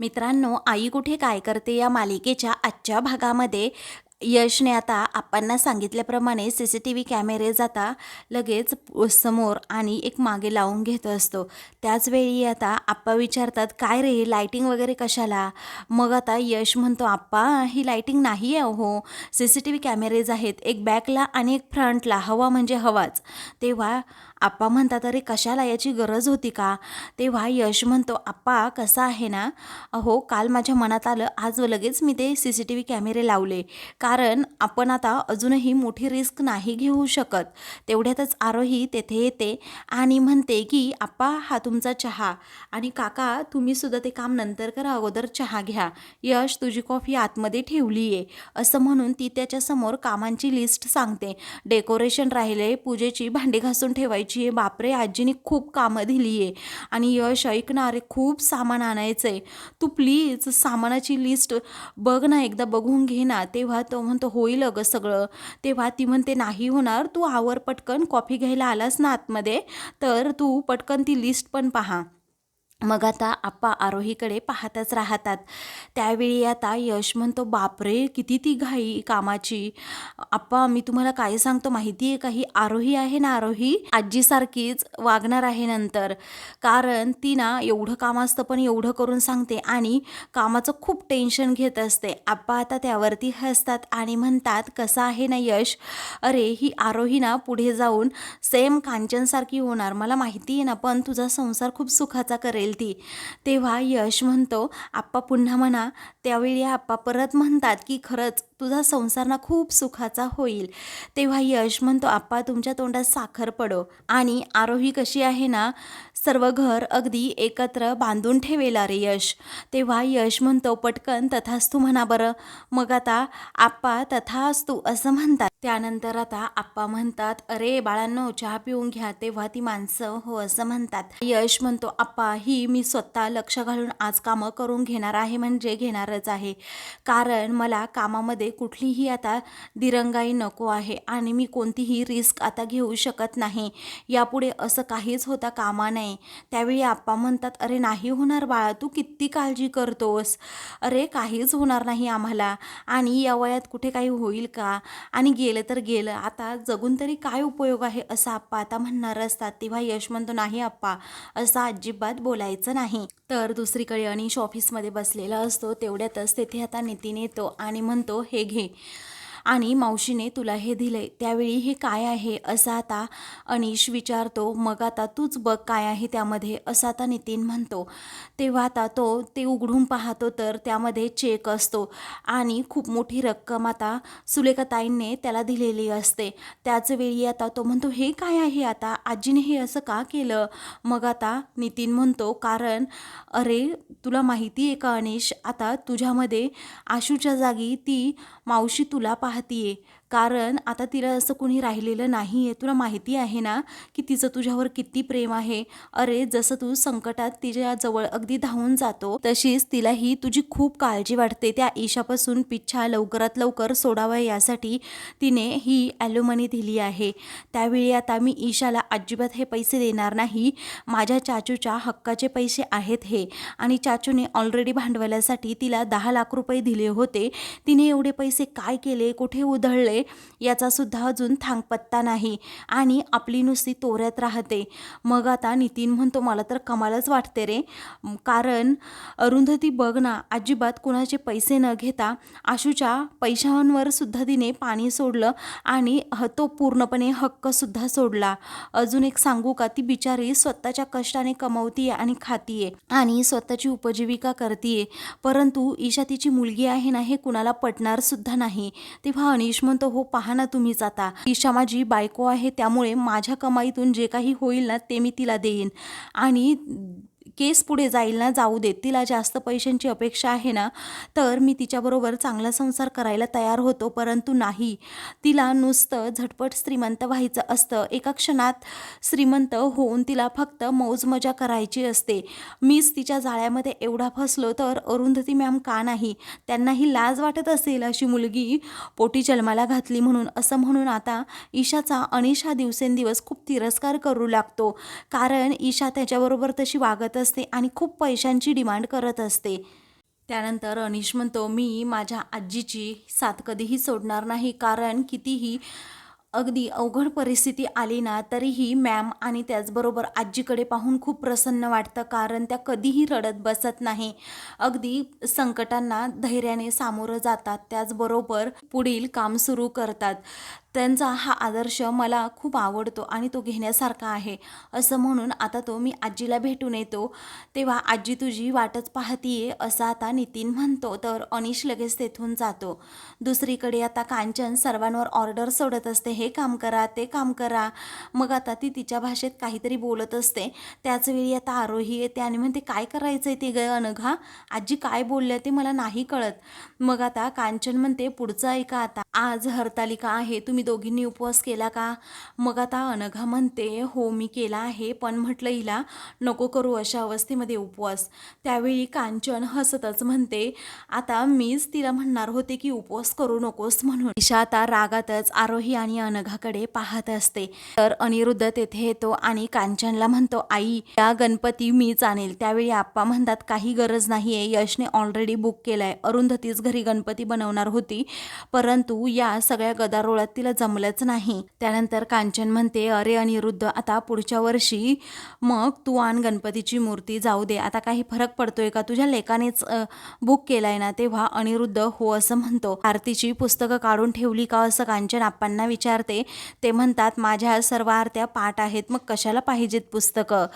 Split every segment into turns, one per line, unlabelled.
मित्रांनो आई कुठे काय करते या मालिकेच्या आजच्या भागामध्ये? यशने आता आप्पांना सांगितल्याप्रमाणे सी सी टी व्ही कॅमेरे जाता लगेच समोर आणि एक मागे लावून घेत असतो. त्याचवेळी आता आप्पा विचारतात काय रे लाईटिंग वगैरे कशाला? मग आता यश म्हणतो आप्पा ही लाईटिंग नाही आहे हो C C T V cameras आहेत एक बॅकला आणि एक फ्रंटला हवा म्हणजे हवाच. तेव्हा आप्पा म्हणतात अरे कशाला याची गरज होती का? तेव्हा यश म्हणतो आप्पा कसा आहे ना? अहो काल माझ्या मनात आलं आज लगेच मी ते सी सी टी व्ही कॅमेरे लावले कारण आपण आता अजूनही मोठी रिस्क नाही घेऊ शकत. तेवढ्यातच आरोही तेथे येते आणि म्हणते की आप्पा हा तुमचा चहा. आणि काका तुम्हीसुद्धा ते काम नंतर करा अगोदर चहा घ्या. यश तुझी कॉफी आतमध्ये ठेवली आहे असं म्हणून ती त्याच्यासमोर कामांची लिस्ट सांगते. डेकोरेशन राहिले पूजेची भांडी घासून ठेवायची आहे. बापरे आजीने खूप कामं दिली आहे. आणि यश ऐकणारे खूप सामान आणायचं आहे तू प्लीज सामानाची लिस्ट बघ ना. एकदा बघून घे ना. तेव्हा तो म्हणतो होईल अगं सगळं. तेव्हा ती म्हणते नाही होणार. तू आवर पटकन. कॉफी घ्यायला आलास ना आतमध्ये. तर तू पटकन ती लिस्ट पण पहा. मग आता आप्पा आरोहीकडे पाहतच राहतात. त्यावेळी आता यश म्हणतो बापरे किती ती घाई कामाची. आप्पा मी तुम्हाला काय सांगतो माहिती आहे का? ही आरोही आहे ना आरोही आजीसारखीच वागणार आहे नंतर. कारण ती ना एवढं काम असतं पण एवढं करून सांगते आणि कामाचं खूप टेन्शन घेत असते. आप्पा आता त्यावरती हसतात आणि म्हणतात कसं आहे ना यश? अरे ही आरोही ना पुढे जाऊन सेम कांचनसारखी होणार. मला माहिती आहे ना पण तुझा संसार खूप सुखाचा करेल. ती. तेव्हा यश म्हणतो आप्पा पुन्हा म्हणा. त्यावेळी आप्पा परत म्हणतात की खरंच तुझा संसार ना खूप सुखाचा होईल. तेव्हा यश म्हणतो आप्पा तुमच्या तोंडात साखर पडो. आणि आरोही कशी आहे ना सर्व घर अगदी एकत्र बांधून ठेवेला रे यश. तेव्हा यश म्हणतो पटकन तथास्तू म्हणा बरं. मग आता आप्पा तथास्तू असं म्हणतात. त्यानंतर आता आप्पा म्हणतात अरे बाळांनो चहा पिऊन घ्या. तेव्हा ती माणसं हो असं म्हणतात. यश म्हणतो आप्पा ही मी स्वतः लक्ष घालून आज कामं करून घेणार आहे म्हणजे घेणारच आहे. कारण मला कामामध्ये कुठलीही आता दिरंगाई नको आहे आणि मी कोणतीही रिस्क आता घेऊ शकत नाही. यापुढे असं काहीच होता कामा नाही त्यावेळी आप्पा म्हणतात अरे नाही होणार बाळा तू किती काळजी करतोस. अरे काहीच होणार नाही आम्हाला. आणि या वयात कुठे काही होईल का? आणि गेलं तर गेलं. आता जगून तरी काय उपयोग आहे? असं आप्पा आता म्हणणार असतात. तेव्हा यश म्हणतो नाही आप्पा असं अजिबात बोलायचं नाही. तर दुसरीकडे अनिश ऑफिसमध्ये बसलेला असतो. तेवढ्यातच तेथे आता नितीन येतो आणि म्हणतो हे घे. आणि मावशीने तुला हे दिले त्यावेळी हे काय आहे? असं आता अनिश विचारतो मग आता तूच बघ काय आहे त्यामध्ये असं आता नितीन म्हणतो. तेव्हा आता तो ते उघडून पाहतो तर त्यामध्ये चेक असतो आणि खूप मोठी रक्कम आता सुलेखाताईंने त्याला दिलेली असते. त्याचवेळी आता तो म्हणतो हे काय आहे आता? आजीने हे असं का केलं? मग आता नितीन म्हणतो कारण अरे तुला माहिती आहे का अनिश? आता तुझ्यामध्ये आशूच्या जागी ती मावशी तुला पाह पाहतीये कारण आता तिला असं कुणी राहिलेलं नाही आहे तुला माहिती आहे ना की तिचं तुझ्यावर किती प्रेम आहे? अरे जसं तू संकटात तिच्या जवळ अगदी धावून जातो तशीच तिलाही तुझी खूप काळजी वाटते. त्या ईशापासून पिच्छा लवकरात लवकर सोडावा यासाठी तिने ही ॲलोमनी दिली आहे. त्यावेळी आता मी ईशाला अजिबात हे पैसे देणार नाही. माझ्या चाचूच्या हक्काचे पैसे आहेत हे. आणि चाचूने ऑलरेडी भांडवलासाठी तिला दहा लाख रुपये दिले होते. तिने एवढे पैसे काय केले? कुठे उधळले? याचा सुद्धा अजून थांगपत्ता नाही आणि आपली नुसती तोऱ्यात राहते. मग आता नितीन म्हणतो मला तर कमालच वाटते रे. कारण अरुंधती बघ ना अजिबात कुणाचे पैसे न घेता आशूच्या पैशांवर सुद्धा तिने पाणी सोडलं आणि ह- तो पूर्णपणे हक्कसुद्धा सोडला. अजून एक सांगू का ती बिचारी स्वतःच्या कष्टाने कमवतीये आणि खातीये आणि स्वतःची उपजीविका करतीये. परंतु ईशा तिची मुलगी आहे ना हे कुणाला पटणार सुद्धा नाही. तेव्हा अनिश म्हणतो हो पहा ना तुम्हीच आता. ईशा माझी बायको आहे त्यामुळे माझ्या कमाईतून जे काही होईल ना ते मी तिला देईन. आणि केस पुढे जाईल ना जाऊ देत. तिला जास्त पैशांची अपेक्षा आहे ना तर मी तिच्याबरोबर चांगला संसार करायला तयार होतो. परंतु नाही. तिला नुसतं झटपट श्रीमंत व्हायचं असतं. एका क्षणात श्रीमंत होऊन तिला फक्त मौज मजा करायची असते. मीच तिच्या जाळ्यामध्ये एवढा फसलो तर अरुंधती मॅम का नाही? त्यांनाही लाज वाटत असेल अशी मुलगी पोटी जन्माला घातली म्हणून. असं म्हणून आता ईशाचा अनिशा दिवसेंदिवस खूप तिरस्कार करू लागतो. कारण ईशा त्याच्याबरोबर तशी वागत असते असते आणि खूप पैशांची डिमांड करत असते. त्यानंतर अनिश म्हणतो मी माझ्या आजीची साथ कधीही सोडणार नाही कारण कितीही अगदी अवघड परिस्थिती आली ना तरीही मॅम आणि त्याचबरोबर आजीकडे पाहून खूप प्रसन्न वाटतं कारण त्या कधीही रडत बसत नाही. अगदी संकटांना धैर्याने सामोरं जातात त्याचबरोबर पुढील काम सुरू करतात. त्यांचा हा आदर्श मला खूप आवडतो आणि तो घेण्यासारखा आहे. असं म्हणून आता तो मी आजीला भेटून येतो. तेव्हा आजी तुझी वाटच पाहतीये असं आता नितीन म्हणतो तर अनिश लगेच तेथून जातो. दुसरीकडे आता कांचन सर्वांवर ऑर्डर सोडत असते हे काम करा ते काम करा. मग आता ती तिच्या भाषेत काहीतरी बोलत असते. त्याचवेळी आता आरोही येते आणि म्हणते काय करायचं आहे ते ग अनघा? आजी काय बोलल्या ते मला नाही कळत. मग आता कांचन म्हणते पुढचं ऐका आता. आज हरतालिका आहे. तुम्ही दोघींनी उपवास केला का? मग आता अनघा म्हणते हो मी केला आहे. पण म्हटलं हिला नको करू अशा अवस्थेमध्ये उपवास. त्यावेळी कांचन हसतच म्हणते आता मीच तिला म्हणणार होते की उपवास करू नकोस म्हणून. ईशा आता रागातच आरोही आणि अनघाकडे पाहत असते. तर अनिरुद्ध तेथे येतो आणि कांचनला म्हणतो आई या गणपती मीच आणेल त्यावेळी आप्पा म्हणतात काही गरज नाही आहे यशने ऑलरेडी बुक केलाय. अरुंधतीच घरी गणपती बनवणार होती. परंतु या सगळ्या गदारोळात तिला जमलंच नाही. त्यानंतर कांचन म्हणते अरे अनिरुद्ध आता पुढच्या वर्षी मग तू आण गणपतीची मूर्ती. जाऊ दे. आता काही फरक पडतोय का? तुझ्या लेकानेच बुक केलाय ना तेव्हा अनिरुद्ध हो असं म्हणतो. आरतीची पुस्तकं काढून ठेवली का असं कांचन आप्पांना विचार विचारते. ते म्हणतात माझ्या सर्व आरत्या पाठ आहेत मग कशाला पाहिजेत पुस्तकं?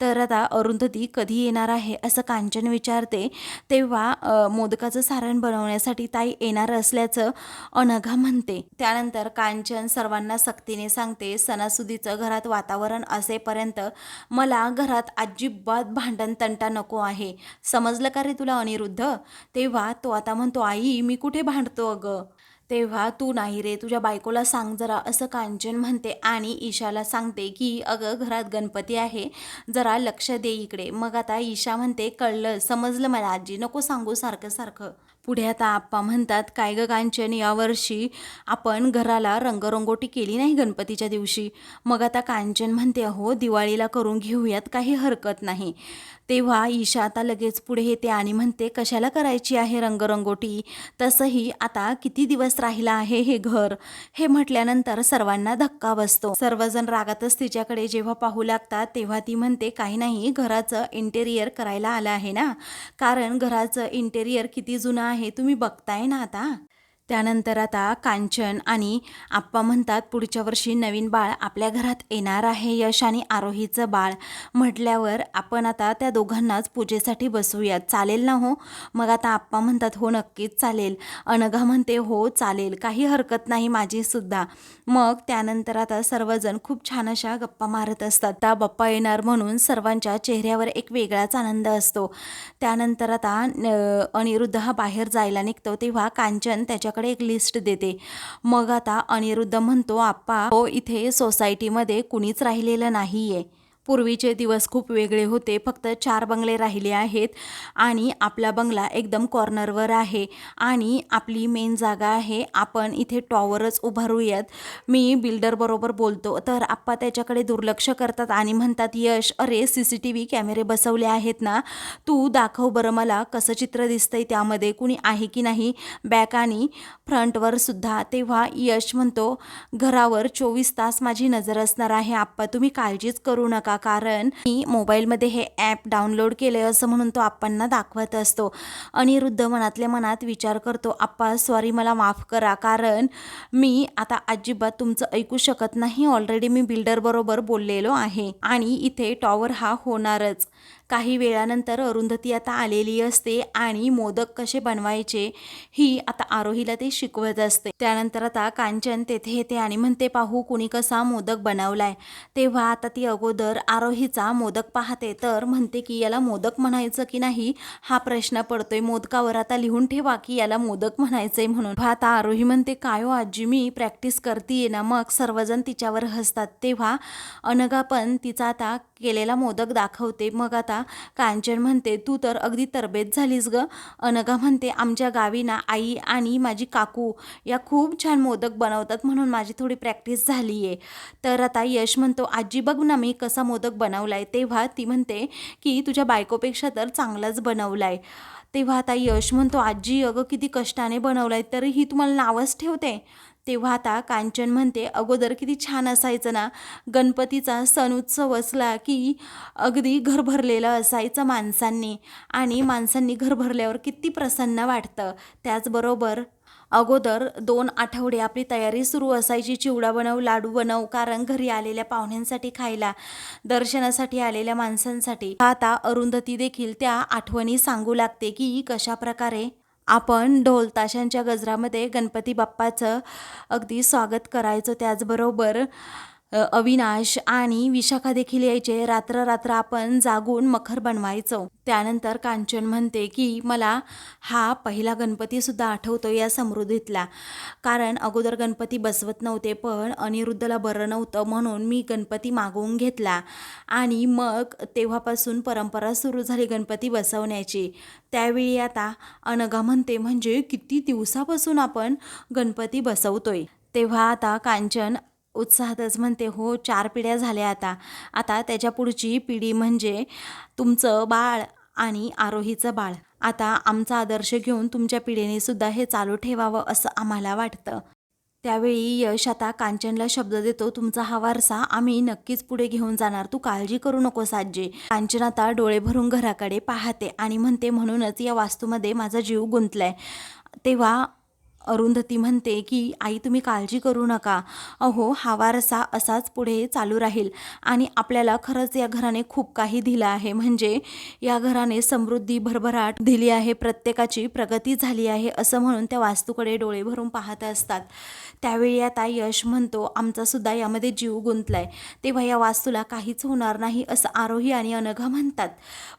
तर आता अरुंधती कधी येणार आहे असं कांचन विचारते. तेव्हा मोदकाचं सारण बनवण्यासाठी ताई येणार असल्याचं अनघा म्हणते. त्यानंतर कांचन सर्वांना सक्तीने सांगते सणासुदीचं घरात वातावरण असेपर्यंत मला घरात अजिबात भांडण तंटा नको आहे. समजलं का रे तुला अनिरुद्ध? तेव्हा तो आता म्हणतो आई मी कुठे भांडतो अगं? तेव्हा तू नाही रे तुझ्या बायकोला सांग जरा असं कांचन म्हणते आणि ईशाला सांगते की अगं घरात गणपती आहे जरा लक्ष दे इकडे. मग आता ईशा म्हणते कळलं समजलं मला आजी नको सांगू सारखं सारखं. पुढे आता आप्पा म्हणतात काय ग कांचन यावर्षी आपण घराला रंगरंगोटी केली नाही गणपतीच्या दिवशी. मग आता कांचन म्हणते अहो दिवाळीला करून घेऊयात काही हरकत नाही. तेव्हा ईशा आता लगेच पुढे येते आणि म्हणते कशाला करायची आहे रंगरंगोटी? तसंही आता किती दिवस राहिला आहे हे घर? हे म्हटल्यानंतर सर्वांना धक्का बसतो. सर्वजण रागातच तिच्याकडे जेव्हा पाहू लागतात तेव्हा ती म्हणते काही नाही घराचं इंटेरियर करायला आलं आहे ना. कारण घराचं इंटेरियर किती जुनं आहे तुम्ही बघताय ना आता? त्यानंतर आता कांचन आणि आप्पा म्हणतात पुढच्या वर्षी नवीन बाळ आपल्या घरात येणार आहे यश आणि आरोहीचं बाळ. म्हटल्यावर आपण आता त्या दोघांनाच पूजेसाठी बसूयात चालेल ना हो? मग आता आप्पा म्हणतात हो नक्कीच चालेल. अनघा म्हणते हो चालेल. काही हरकत नाही माझीसुद्धा मग त्यानंतर आता सर्वजण खूप छान अशा गप्पा मारत असतात. त्या बाप्पा येणार म्हणून सर्वांच्या चेहऱ्यावर एक वेगळाच आनंद असतो. त्यानंतर आता अनिरुद्ध हा बाहेर जायला निघतो तेव्हा कांचन त्याच्याकडे एक लिस्ट देते. मग आता अनिरुद्ध म्हणतो आप्पा हो इथे सोसायटीमध्ये कुणीच राहिलेलं नाहीये. पूर्वीचे दिवस खूप वेगळे होते. फक्त चार बंगले राहिले आहेत आणि आपला बंगला एकदम कॉर्नरवर आहे आणि आपली मेन जागा आहे. आपण इथे टॉवरच उभारूयात. मी बिल्डरबरोबर बोलतो. तर आप्पा त्याच्याकडे दुर्लक्ष करतात आणि म्हणतात यश अरे सी सी टी व्ही कॅमेरे बसवले आहेत ना? तू दाखव बरं मला कसं चित्र दिसतंय त्यामध्ये. कुणी आहे की नाही? बॅक आणि फ्रंटवर सुद्धा. तेव्हा यश म्हणतो घरावर चोवीस तास माझी नजर असणार आहे आप्पा. तुम्ही काळजीच करू नका. कारण मी मोबाईलमध्ये हे ॲप डाउनलोड केले असं म्हणून तो आप्पांना दाखवत असतो. अनिरुद्ध मनातल्या मनात विचार करतो आप्पा सॉरी मला माफ करा. कारण मी आता अजिबात तुमचं ऐकू शकत नाही. ऑलरेडी मी बिल्डरबरोबर बोललेलो आहे आणि इथे टॉवर हा होणारच. काही वेळानंतर अरुंधती आता आलेली असते आणि मोदक कसे बनवायचे ही आता आरोहीला ते शिकवत असते. त्यानंतर आता कांचन तेथे येते आणि म्हणते पाहू कुणी कसा मोदक बनवलाय. तेव्हा आता ती अगोदर आरोहीचा मोदक पाहते तर म्हणते की याला मोदक म्हणायचं की नाही? हा प्रश्न पडतोय. मोदकावर आता लिहून ठेवा की याला मोदक म्हणायचंय म्हणून. आता आरोही म्हणते काय हो आजी मी प्रॅक्टिस करतीये ना मग. सर्वजण तिच्यावर हसतात. तेव्हा अनघा पण तिचा आता केलेला मोदक दाखवते. मग आता कांचन म्हणते तू तर अगदी तरबेज झालीस ग. अनघा म्हणते आमच्या गावी ना आई आणि माझी काकू या खूप छान मोदक बनवतात म्हणून माझी थोडी प्रॅक्टिस झाली आहे तर आता यश म्हणतो आजी बघ ना मी कसा मोदक बनवलाय. तेव्हा ती म्हणते की तुझ्या बायकोपेक्षा तर चांगलाच बनवलाय. तेव्हा आता यश म्हणतो आजी अगं किती कष्टाने बनवलंय तरी ही तुम्हाला नावच ठेवते. तेव्हा आता कांचन म्हणते अगोदर किती छान असायचं ना गणपतीचा सण उत्सव असला की अगदी घर भरलेलं असायचं माणसांनी आणि माणसांनी घर भरल्यावर किती प्रसन्न वाटतं. त्याचबरोबर अगोदर दोन आठवडे आपली तयारी सुरू असायची चिवडा बनव लाडू बनव कारण घरी आलेल्या पाहुण्यांसाठी खायला दर्शनासाठी आलेल्या माणसांसाठी. आता अरुंधती देखील त्या आठवणी सांगू लागते की कशा प्रकारे आपण ढोल ताशांच्या गजरामध्ये गणपती बाप्पाचं अगदी स्वागत करायचो त्याचबरोबर अविनाश आणि विशाखा देखील यायचे. रात्र रात्र आपण जागून मखर बनवायचो. त्यानंतर कांचन म्हणते की मला हा पहिला गणपतीसुद्धा आठवतो या समृद्धीतला. कारण अगोदर गणपती बसवत नव्हते पण अनिरुद्धला बरं नव्हतं म्हणून मी गणपती मागवून घेतला. आणि मग तेव्हापासून परंपरा सुरू झाली गणपती बसवण्याची. त्यावेळी आता अनघा म्हणते म्हणजे किती दिवसापासून आपण गणपती बसवतोय. तेव्हा आता कांचन उत्साहातच म्हणते हो चार पिढ्या झाल्या आता. आता त्याच्या पुढची पिढी म्हणजे तुमचं बाळ आणि आरोहीचं बाळ. आता आमचा आदर्श घेऊन तुमच्या पिढीने सुद्धा हे चालू ठेवावं असं आम्हाला वाटतं. त्यावेळी यश आता कांचनला शब्द देतो तुमचा हा वारसा आम्ही नक्कीच पुढे घेऊन जाणार. तू काळजी करू नको साजे कांचन आता डोळे भरून घराकडे पाहते आणि म्हणते म्हणूनच या वास्तूमध्ये माझा जीव गुंतलाय. तेव्हा अरुंधती म्हणते की आई तुम्ही काळजी करू नका. अहो हा वारसा असाच पुढे चालू राहील. आणि आपल्याला खरंच या घराने खूप काही दिलं आहे. म्हणजे या घराने समृद्धी भरभराट दिली आहे. प्रत्येकाची प्रगती झाली आहे असं म्हणून त्या वास्तूकडे डोळे भरून पाहत असतात. त्यावेळी आता यश म्हणतो आमचा सुद्धा यामध्ये जीव गुंतलाय. तेव्हा या वास्तूला काहीच होणार नाही असं आरोही आणि अनघा म्हणतात.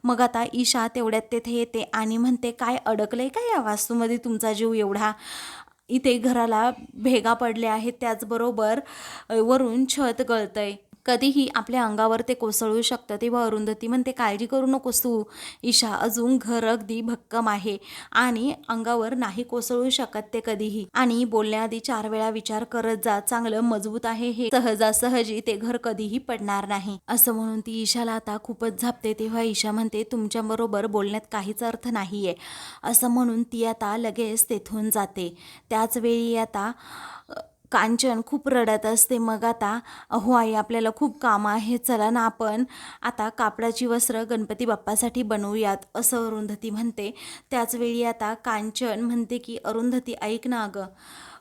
मग आता ईशा तेवढ्यात तेथे येते आणि म्हणते काय अडकलंय का या वास्तूमध्ये तुमचा जीव एवढा? इथे घराला भेगा पडल्या आहेत त्याचबरोबर वरून छत गळतंय. कधीही आपल्या अंगावर ते कोसळू शकतं. तेव्हा अरुंधती म्हणते काळजी करू नकोस तू ईशा. अजून घर अगदी भक्कम आहे आणि अंगावर नाही कोसळू शकत ते कधीही. आणि बोलण्याआधी चार वेळा विचार करत जा. चांगलं मजबूत आहे हे. सहजासहजी ते घर कधीही पडणार नाही. असं म्हणून ती ईशाला आता खूपच झापते. तेव्हा ईशा म्हणते तुमच्याबरोबर बोलण्यात काहीच अर्थ नाहीये. असं म्हणून ती आता लगेच तेथून जाते. त्याच वेळी आता कांचन खूप रडत असते. मग आता अहो आई आपल्याला खूप काम आहे. चला ना आपण. आता कापडाची वस्त्र गणपती बाप्पासाठी बनवूयात असं अरुंधती म्हणते. त्याचवेळी आता कांचन म्हणते की अरुंधती ऐक ना अगं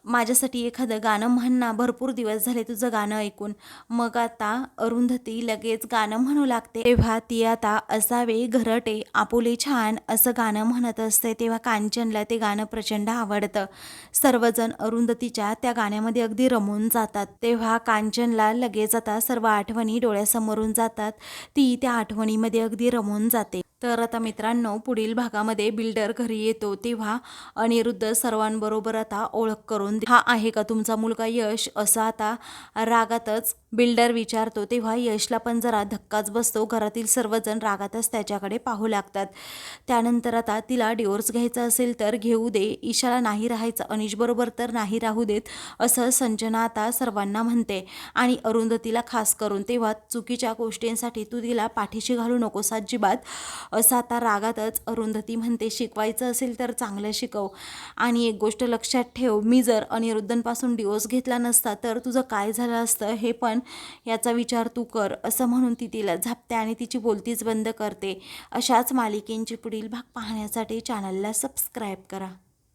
माझ्यासाठी एखादं गाणं म्हणणं भरपूर दिवस झाले तुझं गाणं ऐकून. मग आता अरुंधती लगेच गाणं म्हणू लागते. तेव्हा ती आता असावे घरटे आपुले छान असं गाणं म्हणत असते. तेव्हा कांचनला ते गाणं प्रचंड आवडतं. सर्वजण अरुंधतीच्या त्या गाण्यामध्ये अगदी रमून जातात. तेव्हा कांचनला लगेच आता सर्व आठवणी डोळ्यासमोरून जातात. ती त्या आठवणीमध्ये अगदी रमून जाते. तर आता मित्रांनो पुढील भागामध्ये बिल्डर घरी येतो तेव्हा अनिरुद्ध सर्वांबरोबर आता ओळख करून हा आहे का तुमचा मुलगा यश? असं आता रागातच बिल्डर विचारतो. तेव्हा यशला पण जरा धक्काच बसतो. घरातील सर्वजण रागातच त्याच्याकडे पाहू लागतात. त्यानंतर आता तिला डिवोर्स घ्यायचा असेल तर घेऊ दे. ईशाला नाही राहायचं. अनिशबरोबर तर नाही राहू देत असं संजना आता सर्वांना म्हणते. आणि अरुंधतीला खास करून तेव्हा चुकीच्या गोष्टींसाठी तू तिला पाठीशी घालू नकोस अजिबात. असं आता रागातच अरुंधती म्हणते शिकवायचं असेल तर चांगलं शिकव. आणि एक गोष्ट लक्षात ठेव मी जर अनिरुद्धनपासून डिवोर्स घेतला नसता तर तुझं काय झालं असतं हे पण याचा विचार तू कर असं म्हणून ती तिला झापते आणि तिची बोलतीच बंद करते. अशाच मालिकेंची पुढील भाग पाहण्यासाठी चॅनलला सबस्क्राईब करा.